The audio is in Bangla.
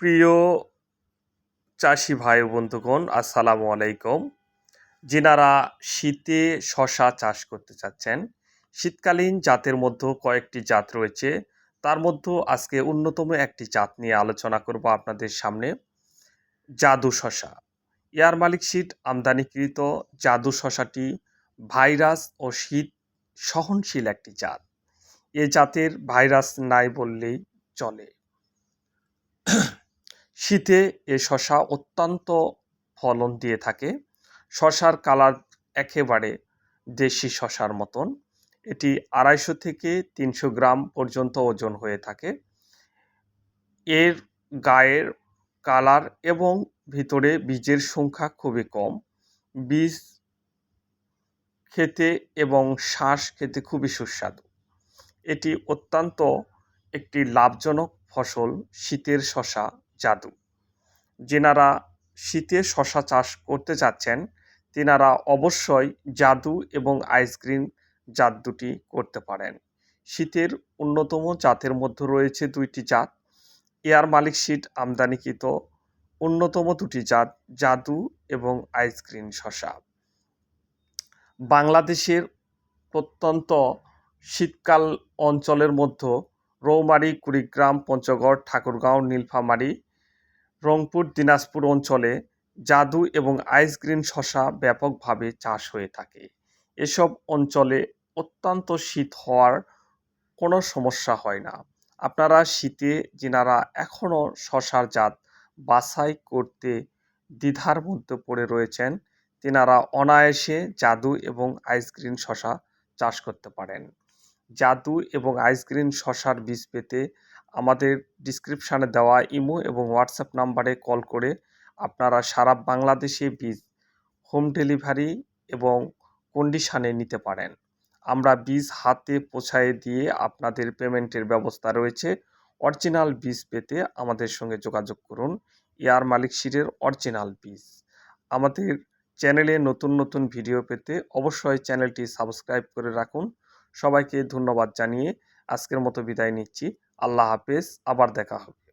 প্রিয় চাষি ভাই বন্ধুগণ, আসসালামু আলাইকুম। যিনারা শীতে শশা চাষ করতে চাচ্ছেন, শীতকালীন জাতের মধ্যে কয়েকটি জাত রয়েছে। তার মধ্যে আজকে অন্যতম একটি জাত নিয়ে আলোচনা করব আপনাদের সামনে, জাদু শশা। এয়ার মালিক শীত আমদানিকৃত জাদু শশাটি ভাইরাস ও শীত সহনশীল একটি জাত। এ জাতের ভাইরাস নাই বললেই চলে। শীতে এ শশা অত্যন্ত ফলন দিয়ে থাকে। শশার কালার একেবারে দেশি শশার মতন। এটি আড়াইশো থেকে তিনশো গ্রাম পর্যন্ত ওজন হয়ে থাকে। এর গায়ের কালার এবং ভিতরে বীজের সংখ্যা খুবই কম। বীজ খেতে এবং শ্বাস খেতে খুবই সুস্বাদু। এটি অত্যন্ত একটি লাভজনক ফসল শীতের শশা জাদু। যেনারা শীতে শশা চাষ করতে চাচ্ছেন তেনারা অবশ্যই জাদু এবং আইসক্রিম জাত দুটি করতে পারেন। শীতের অন্যতম জাতের মধ্যে রয়েছে দুইটি জাত। এয়ার মালিক শীত আমদানিকৃত অন্যতম দুটি জাত জাদু এবং আইসক্রিম শশা। বাংলাদেশের প্রত্যন্ত শীতকাল অঞ্চলের মধ্যে রৌমারি, কুড়িগ্রাম, পঞ্চগড়, ঠাকুরগাঁও, নীলফামারী রংপুর, দিনাজপুর অঞ্চলে জাদু এবং আইসগ্রিন শশা ব্যাপকভাবে চাষ হয়ে থাকে। এসব অঞ্চলে অত্যন্ত শীত হওয়ার কোনো সমস্যা হয় না। আপনারা শীতে যেনারা এখনও শশার জাত বাছাই করতে দ্বিধার মধ্যে পড়ে রয়েছেন, তেনারা অনায়াসে জাদু এবং আইসগ্রিন শশা চাষ করতে পারেন। জাদু এবং আইসক্রিম শশার বীজ পেতে আমাদের ডিসক্রিপশানে দেওয়া ইমো এবং হোয়াটসঅ্যাপ নাম্বারে কল করে আপনারা সারা বাংলাদেশে বীজ হোম ডেলিভারি এবং কন্ডিশানে নিতে পারেন। আমরা বীজ হাতে পৌঁছায় দিয়ে আপনাদের পেমেন্টের ব্যবস্থা রয়েছে। অরিজিনাল বীজ পেতে আমাদের সঙ্গে যোগাযোগ করুন। এয়ার মালিক শিরের অরিজিনাল বীজ। আমাদের চ্যানেলে নতুন নতুন ভিডিও পেতে অবশ্যই চ্যানেলটি সাবস্ক্রাইব করে রাখুন। সবাইকে ধন্যবাদ জানিয়ে আজকের মতো বিদায় নিচ্ছি। আল্লাহ হাফেজ আবার দেখা হবে।